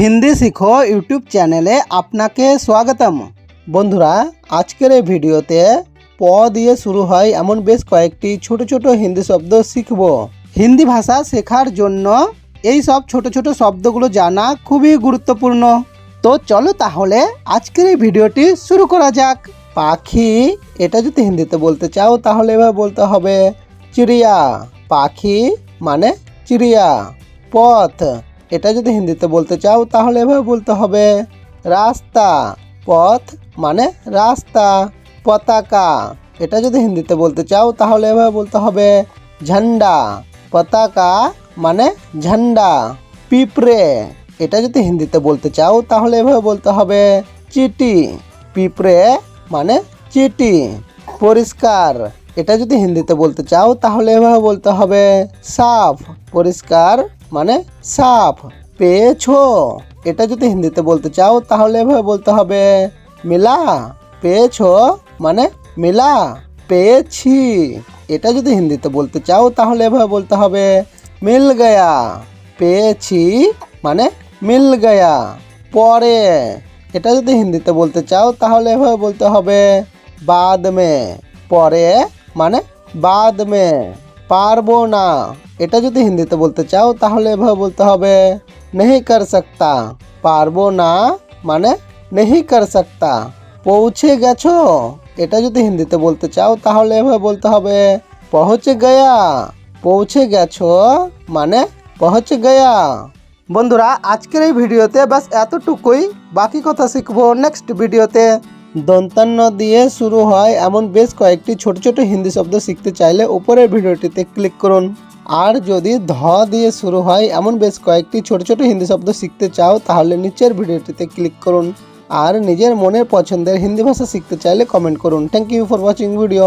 হিন্দি শিখো ইউটিউব চ্যানেলে আপনাকে স্বাগতম। বন্ধুরা, আজকের এই ভিডিওতে প দিয়ে শুরু হয় এমন বেশ কয়েকটি ছোট ছোট হিন্দি শব্দ শিখব। হিন্দি ভাষা শেখার জন্য এই সব ছোট ছোট শব্দগুলো জানা খুবই গুরুত্বপূর্ণ। তো চলো তাহলে আজকের এই ভিডিওটি শুরু করা যাক। পাখি, এটা যদি হিন্দিতে বলতে চাও তাহলে এভাবে বলতে হবে, চিড়িয়া। পাখি মানে চিড়িয়া। পথ এটা যদি হিন্দিতে বলতে চাও, তাহলে এভাবে বলতে হবে, রাস্তা, পথ মানে রাস্তা, পতাকা। এটা যদি হিন্দিতে বলতে চাও, তাহলে এভাবে বলতে হবে, ঝান্ডা, পতাকা মানে ঝান্ডা, পিঁপড়ে। এটা যদি হিন্দিতে বলতে চাও, তাহলে এভাবে বলতে হবে, চিটি, পিঁপড়ে মানে চিটি। পরিষ্কার। এটা যদি হিন্দিতে বলতে চাও, তাহলে এভাবে বলতে হবে, সাফ, পরিষ্কার মানে সাফ, পেয়েছ। এটা যদি হিন্দিতে বলতে চাও, তাহলে এভাবে বলতে হবে, মিলা, পেয়েছ মানে মিলা, পেয়েছি। এটা যদি হিন্দিতে বলতে চাও, তাহলে এভাবে বলতে হবে, মিল গয়া, পেয়েছি মানে মিল গয়া, পরে। এটা যদি হিন্দিতে বলতে চাও, তাহলে এভাবে বলতে হবে, বাদ মে, পরে মানে বাদ মে। পারব না। এটা যদি হিন্দিতে বলতে চাও, তাহলে এভাবে বলতে হবে, নেহি কর সকতা। পারব না মানে নেহি কর সকতা। পৌঁছে গেছো? এটা যদি হিন্দিতে বলতে চাও, তাহলে এভাবে বলতে হবে, পৌঁছে গয়া। পৌঁছে গেছো মানে পৌঁছে গয়া। বন্ধুরা, আজকের এই ভিডিওতে বাস এতটুকুই। বাকি কথা শিখব নেক্সট ভিডিওতে। দন্তান্ন দিয়ে শুরু হয় এমন বেশ কয়েকটি ছোট ছোট হিন্দি শব্দ শিখতে চাইলে উপরের ভিডিওটিতে ক্লিক করুন। আর যদি ধ দিয়ে শুরু হয় এমন বেশ কয়েকটি ছোট ছোট হিন্দি শব্দ শিখতে চাও, তাহলে নিচের ভিডিওটিতে ক্লিক করুন। আর নিজের মনের পছন্দের হিন্দি ভাষা শিখতে চাইলে কমেন্ট করুন। Thank you for watching video